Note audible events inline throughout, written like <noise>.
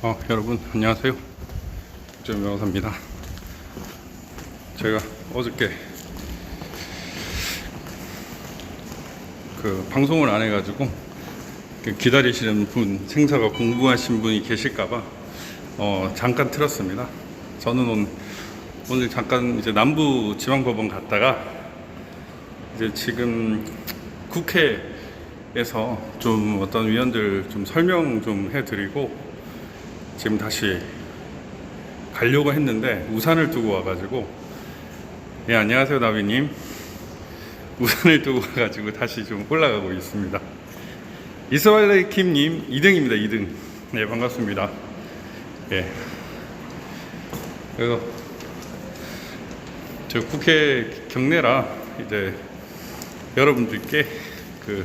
어, 여러분 안녕하세요. 국정 변호사입니다. 제가 어저께 그 방송을 안 해가지고 그 기다리시는 분 생사가 궁금하신 분이 계실까봐 어, 잠깐 틀었습니다. 저는 오늘, 오늘 잠깐 이제 남부 지방법원 갔다가 이제 지금 국회에서 좀 어떤 위원들 좀 설명 좀 해드리고 지금 다시 가려고 했는데 우산을 두고 와가지고 예 안녕하세요 나비님. 우산을 두고 와가지고 다시 좀 올라가고 있습니다. 이스마일레 킴님 2등입니다 2등. 네 반갑습니다. 예. 그래서 저 국회 경내라 이제 여러분들께 그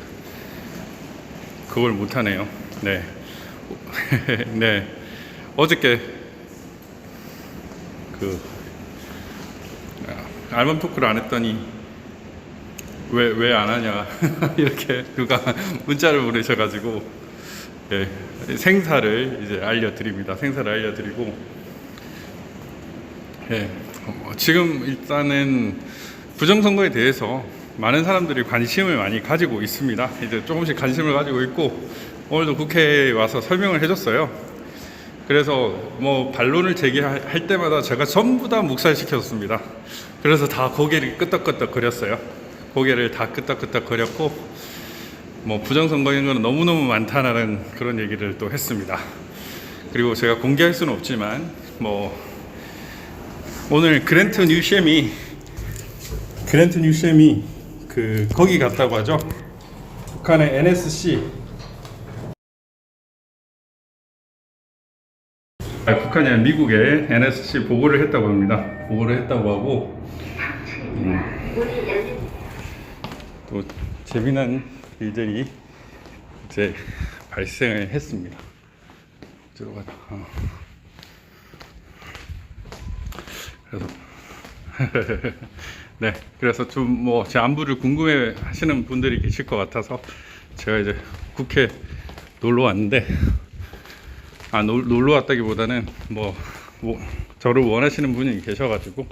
그걸 못하네요. 네. <laughs> 네. 어저께 그 아, 알밤 토크를 안 했더니 왜 왜 안 하냐 <laughs> 이렇게 누가 문자를 보내셔가지고 예, 생사를 이제 알려드립니다. 생사를 알려드리고 예, 어, 지금 일단은 부정선거에 대해서 많은 사람들이 관심을 많이 가지고 있습니다. 이제 조금씩 관심을 가지고 있고 오늘도 국회에 와서 설명을 해줬어요. 그래서 뭐 반론을 제기할 때마다 제가 전부 다 묵살시켰습니다. 그래서 다 고개를 끄덕끄덕 거렸어요. 고개를 다 끄덕끄덕 거렸고 뭐 부정선거인 건 너무너무 많다라는 그런 얘기를 또 했습니다. 그리고 제가 공개할 수는 없지만 뭐 오늘 그랜트 뉴셈이 그랜트 뉴셈이 그 거기 갔다고 하죠. 북한의 NSC 아, 북한이 미국에 NSC 보고를 했다고 합니다. 보고를 했다고 하고 음, 또 재미난 일들이 이제 발생을 했습니다. 들어가자. 어. 그래서 <laughs> 네, 그래서 좀 뭐 제 안부를 궁금해 하시는 분들이 계실 것 같아서 제가 이제 국회 놀러 왔는데 아 놀, 놀러 왔다기보다는 뭐, 뭐 저를 원하시는 분이 계셔가지고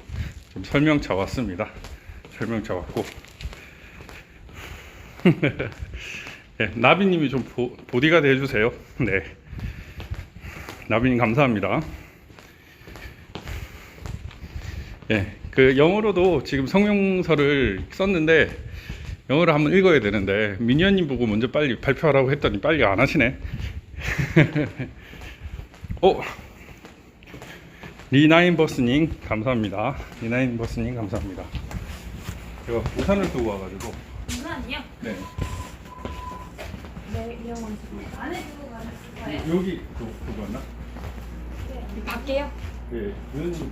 좀 설명차 왔습니다. 설명차 왔고 네, <laughs> 나비님이 좀 보, 보디가드 해주세요. 네, 나비님 감사합니다. 예, 그 영어로도 지금 성명서를 썼는데 영어를 한번 읽어야 되는데 미니언님 보고 먼저 빨리 발표하라고 했더니 빨리 안 하시네. <laughs> 어? 리나인 버스님 감사합니다. 리나인 버스님 감사합니다. 제가 우산을 두고 와가지고 우산이요? 네 네, 이용원 안에 두고 가는 거예요? 여기 두, 두고 왔나? 네. 밖에요? 예, 의원님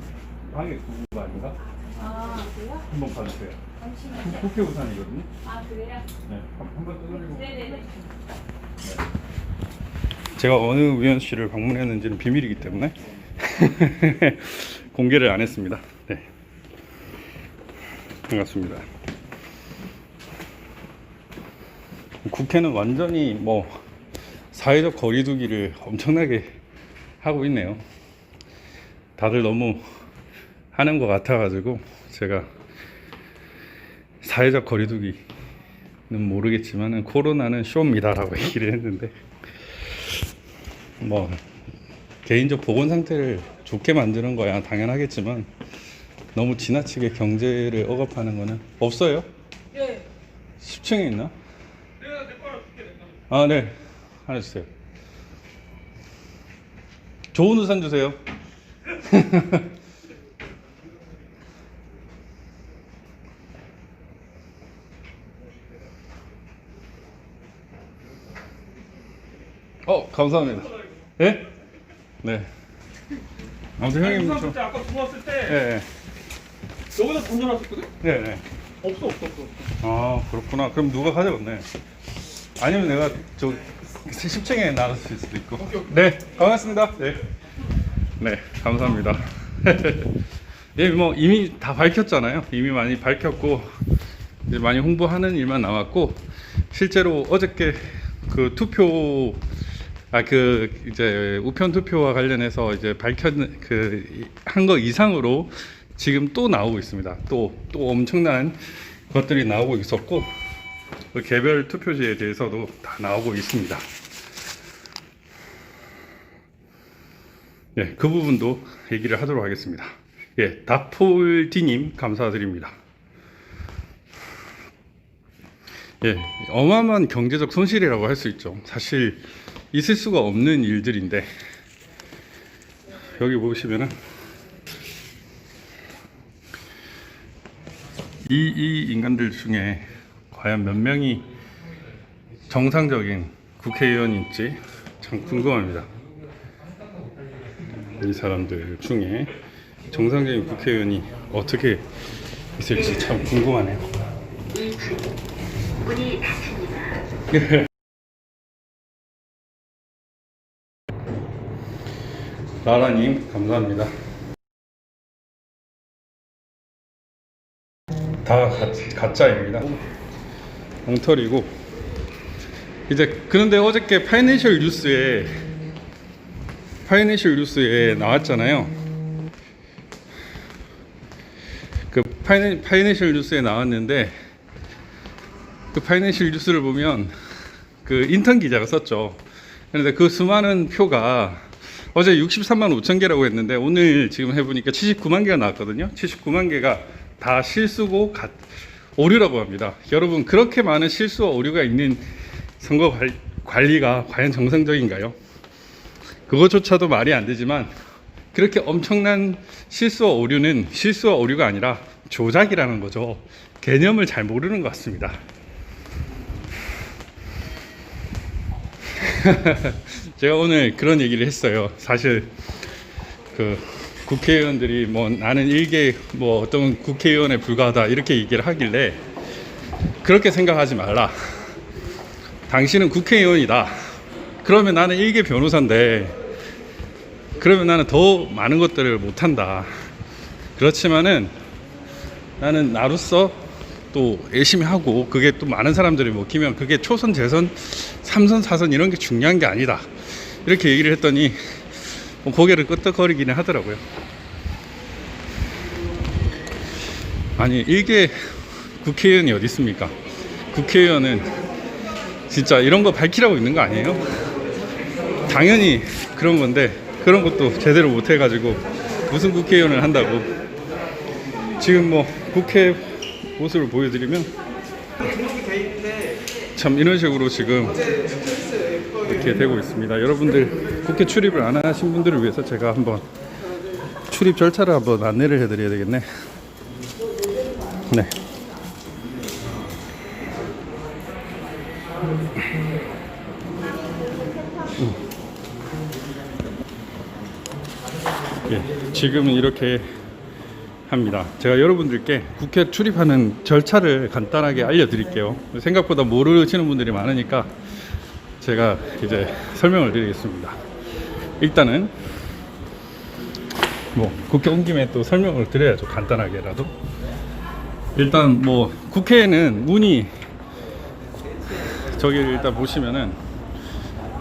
방에 두고 거 아닌가? 아, 그래요? 한번 봐주세요. 잠시만요. 국회 우산이거든요. 아, 그래요? 네, 한- 한번 뜯어내고. 네네네. 제가 어느 위원실을 방문했는지는 비밀이기 때문에 <laughs> 공개를 안 했습니다. 네. 반갑습니다. 국회는 완전히 뭐 사회적 거리두기를 엄청나게 하고 있네요. 다들 너무 하는 것 같아가지고 제가 사회적 거리두기는 모르겠지만은 코로나는 쇼입니다라고 <laughs> 얘기를 했는데 뭐 개인적 보건 상태를 좋게 만드는 거야 당연하겠지만 너무 지나치게 경제를 억압하는 거는 없어요? 예. 10층에 있나? 아, 네. 하나 주세요. 좋은 우산 주세요. <laughs> 어, 감사합니다. 예? 네. 아무튼 형님 우산 좀. 그때 아까 들어왔을 때 예, 예. 여기다 던져놨었거든? 네, 네. 없어 없어 없어 아 그렇구나. 그럼 누가 가져갔네. 아니면 내가 저 10층에 나갔을 수도 있고. 네, 반갑습니다. 네, 네, 감사합니다. <laughs> 예, 뭐 이미 다 밝혔잖아요. 이미 많이 밝혔고 이제 많이 홍보하는 일만 남았고 실제로 어저께 그 투표 아 그 이제 우편 투표와 관련해서 이제 밝혔 그한 거 이상으로 지금 또 나오고 있습니다. 또또 엄청난 것들이 나오고 있었고 그 개별 투표지에 대해서도 다 나오고 있습니다. 예, 그 부분도 얘기를 하도록 하겠습니다. 예, 다폴디님 감사드립니다. 예, 어마어마한 경제적 손실이라고 할 수 있죠. 사실 있을 수가 없는 일들인데 여기 보시면은 이, 이 인간들 중에 과연 몇 명이 정상적인 국회의원인지 참 궁금합니다. 이 사람들 중에 정상적인 국회의원이 어떻게 있을지 참 궁금하네요. 문이 닫힙니다. 라라님 감사합니다. 다 가, 가짜입니다. 엉터리고 이제 그런데 어저께 파이낸셜 뉴스에 파이낸셜 뉴스에 나왔잖아요. 그 파이낸셜 뉴스에 나왔는데 그 파이낸셜 뉴스를 보면 그 인턴 기자가 썼죠. 그런데 그 수많은 표가 어제 63만 5천 개라고 했는데 오늘 지금 해보니까 79만 개가 나왔거든요. 79만 개가 다 실수고 가- 오류라고 합니다. 여러분 그렇게 많은 실수와 오류가 있는 선거 관- 관리가 과연 정상적인가요? 그것조차도 말이 안 되지만 그렇게 엄청난 실수와 오류는 실수와 오류가 아니라 조작이라는 거죠. 개념을 잘 모르는 것 같습니다. 제가 오늘 그런 얘기를 했어요. 사실 그 국회의원들이 뭐 나는 일개 뭐 어떤 국회의원에 불과하다 이렇게 얘기를 하길래 그렇게 생각하지 말라. 당신은 국회의원이다. 그러면 나는 일개 변호사인데 그러면 나는 더 많은 것들을 못한다. 그렇지만은 나는 나로서 또 열심히 하고 그게 또 많은 사람들이 먹히면 그게 초선, 재선, 삼선, 사선 이런 게 중요한 게 아니다. 이렇게 얘기를 했더니 뭐 고개를 끄덕거리기는 하더라고요. 아니 이게 국회의원이 어디 있습니까? 국회의원은 진짜 이런 거 밝히라고 있는 거 아니에요? 당연히 그런 건데 그런 것도 제대로 못 해가지고 무슨 국회의원을 한다고 지금 뭐 국회 모습을 보여드리면 참 이런 식으로 지금 이렇게 되고 있습니다. 여러분들 국회 출입을 안 하신 분들을 위해서 제가 한번 출입 절차를 한번 안내를 해드려야 되겠네. 네. 예, 지금은 이렇게 합니다. 제가 여러분들께 국회 출입하는 절차를 간단하게 알려드릴게요. 생각보다 모르시는 분들이 많으니까 제가 이제 설명을 드리겠습니다. 일단은 뭐 국회 온 김에 또 설명을 드려야죠. 간단하게라도. 일단 뭐 국회에는 문이 저기 일단 보시면은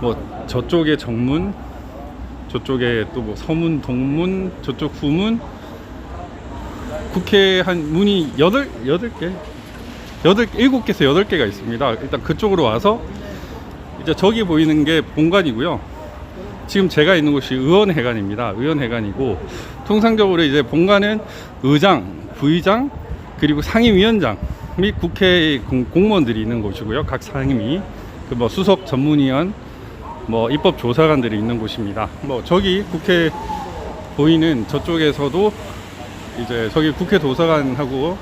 뭐 저쪽에 정문, 저쪽에 또 뭐 서문, 동문, 저쪽 후문, 국회 한 문이 여덟 개, 여덟 일곱 개에서 여덟 개가 있습니다. 일단 그쪽으로 와서 이제 저기 보이는 게 본관이고요. 지금 제가 있는 곳이 의원회관입니다. 의원회관이고 통상적으로 이제 본관은 의장, 부의장 그리고 상임위원장 및 국회 공- 공무원들이 있는 곳이고요. 각 상임위 그 뭐 수석 전문위원 뭐 입법조사관들이 있는 곳입니다. 뭐 저기 국회 보이는 저쪽에서도 이제 저기 국회 도서관하고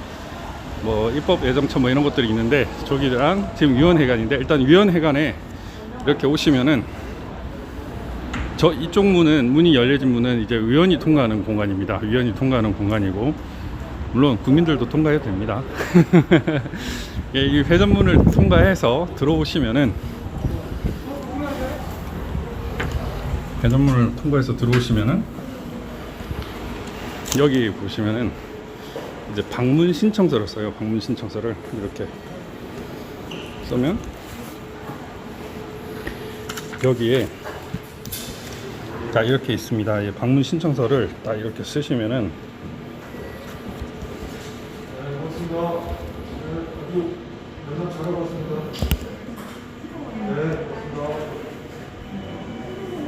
뭐 입법 예정처 뭐 이런 것들이 있는데 저기랑 지금 위원회관인데 일단 위원회관에 이렇게 오시면은 저 이쪽 문은 문이 열려진 문은 이제 의원이 통과하는 공간입니다. 의원이 통과하는 공간이고 물론 국민들도 통과해도 됩니다. <laughs> 예, 이 회전문을 통과해서 들어오시면은 회전문을 통과해서 들어오시면은 여기 보시면은 이제 방문 신청서를 써요. 방문 신청서를 이렇게 쓰면 여기에 자 이렇게 있습니다. 이 방문 신청서를 딱 이렇게 쓰시면은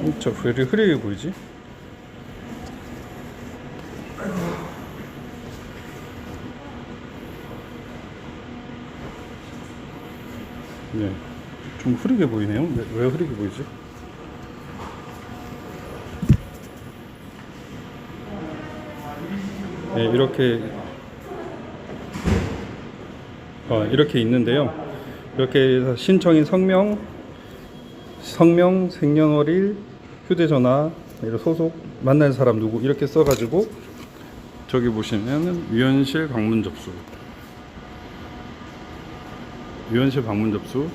어, 저왜 이렇게 흐리게 보이지? 네, 좀 흐리게 보이네요. 왜, 왜 흐리게 보이지? 네, 이렇게 어, 이렇게 있는데요. 이렇게 해서 신청인 성명, 성명, 생년월일, 휴대전화, 이런 소속, 만날 사람 누구 이렇게 써가지고 저기 보시면은 위원실 방문 접수, 위원실 방문 접수,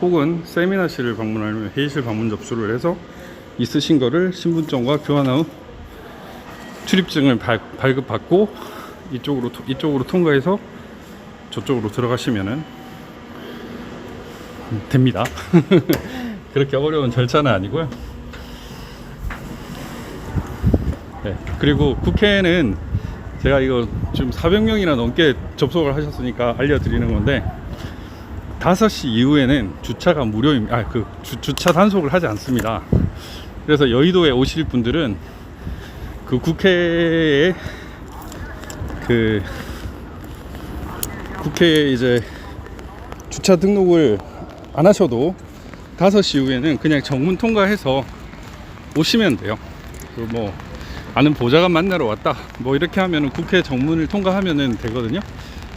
혹은 세미나실을 방문하면 회의실 방문 접수를 해서 있으신 거를 신분증과 교환 후 출입증을 발, 발급받고 이쪽으로 토- 이쪽으로 통과해서 저쪽으로 들어가시면은 됩니다. <laughs> 그렇게 어려운 절차는 아니고요. 네, 그리고 국회는 제가 이거 지금 400명이나 넘게 접속을 하셨으니까 알려드리는 건데 5시 이후에는 주차가 무료입니다. 아, 그 주, 주차 단속을 하지 않습니다. 그래서 여의도에 오실 분들은 그 국회에 그 국회에 이제 주차 등록을 안 하셔도 5시 이후에는 그냥 정문 통과해서 오시면 돼요. 그뭐 아는 보좌관 만나러 왔다. 뭐 이렇게 하면은 국회 정문을 통과하면은 되거든요.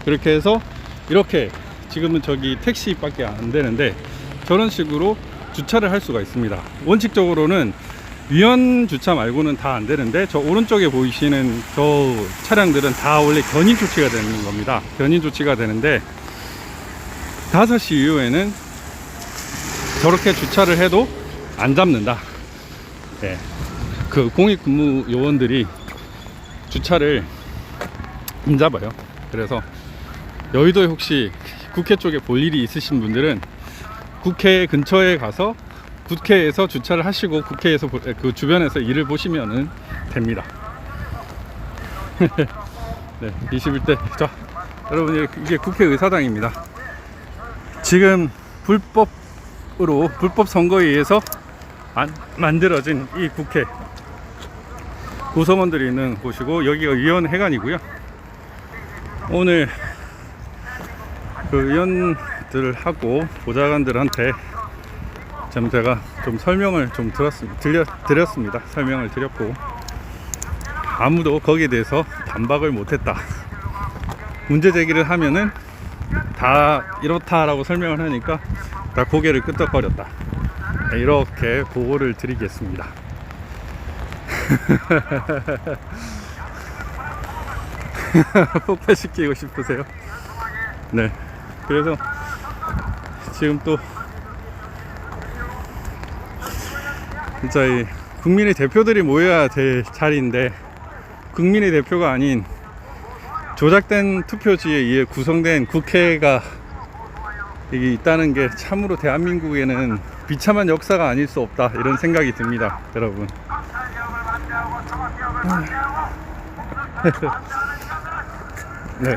그렇게 해서 이렇게 지금은 저기 택시밖에 안 되는데 저런 식으로 주차를 할 수가 있습니다. 원칙적으로는 위헌 주차 말고는 다 안 되는데 저 오른쪽에 보이시는 저 차량들은 다 원래 견인 조치가 되는 겁니다. 견인 조치가 되는데 5시 이후에는 저렇게 주차를 해도 안 잡는다. 예. 그 공익 근무 요원들이 주차를 안 잡아요. 그래서 여의도에 혹시 국회 쪽에 볼 일이 있으신 분들은 국회 근처에 가서 국회에서 주차를 하시고 국회에서 보- 그 주변에서 일을 보시면은 됩니다. <laughs> 네, 21대. 자, 여러분 이게 국회 의사당입니다. 지금 불법으로 불법 선거에 의해서 만, 만들어진 이 국회 구성원들이 있는 곳이고 여기가 위원회관이고요. 오늘 그 의원들하고 보좌관들한테 좀 제가 좀 설명을 좀 들었습니다. 들려, 드렸습니다. 설명을 드렸고 아무도 거기에 대해서 반박을 못했다. 문제 제기를 하면은 다 이렇다라고 설명을 하니까 다 고개를 끄덕거렸다. 네, 이렇게 보고를 드리겠습니다. <laughs> 폭발시키고 싶으세요? 네. 그래서 지금 또 진짜 이 국민의 대표들이 모여야 될 자리인데 국민의 대표가 아닌 조작된 투표지에 의해 구성된 국회가 이게 있다는 게 참으로 대한민국에는 비참한 역사가 아닐 수 없다 이런 생각이 듭니다 여러분. <laughs> 네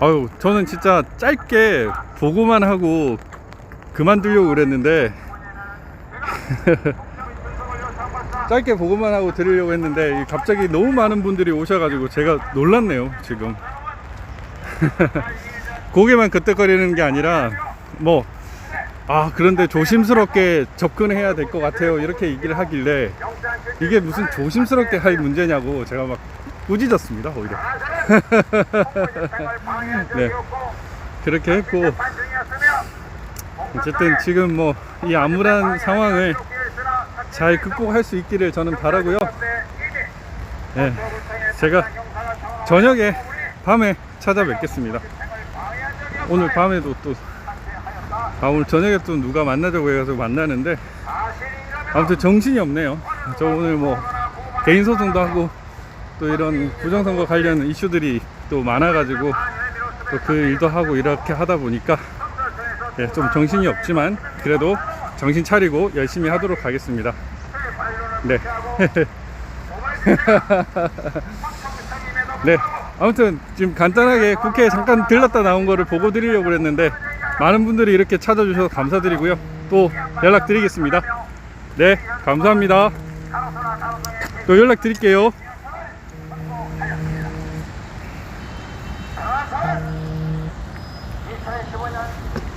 아유 저는 진짜 짧게 보고만 하고 그만두려고 그랬는데 <laughs> 짧게 보고만 하고 드리려고 했는데 갑자기 너무 많은 분들이 오셔가지고 제가 놀랐네요 지금. <laughs> 고개만 그때거리는 게 아니라 뭐 아 그런데 조심스럽게 접근해야 될 것 같아요. 이렇게 얘기를 하길래 이게 무슨 조심스럽게 할 문제냐고 제가 막 꾸짖었습니다 오히려. <laughs> 네. 그렇게 했고 어쨌든 지금 뭐 이 암울한 상황을 잘 극복할 수 있기를 저는 바라고요. 네, 제가 저녁에 밤에 찾아뵙겠습니다. 오늘 밤에도 또 아, 오늘 저녁에 또 누가 만나자고 해가지고 만나는데 아무튼 정신이 없네요. 저 오늘 뭐 개인 소송도 하고 또 이런 부정선거 관련 이슈들이 또 많아가지고 또 그 일도 하고 이렇게 하다 보니까 예, 좀 정신이 없지만 그래도 정신 차리고 열심히 하도록 하겠습니다. 네. <laughs> 네. 아무튼 지금 간단하게 국회에 잠깐 들렀다 나온 거를 보고 드리려고 그랬는데 많은 분들이 이렇게 찾아주셔서 감사드리고요. 또 연락드리겠습니다. 네, 감사합니다. 또 연락드릴게요.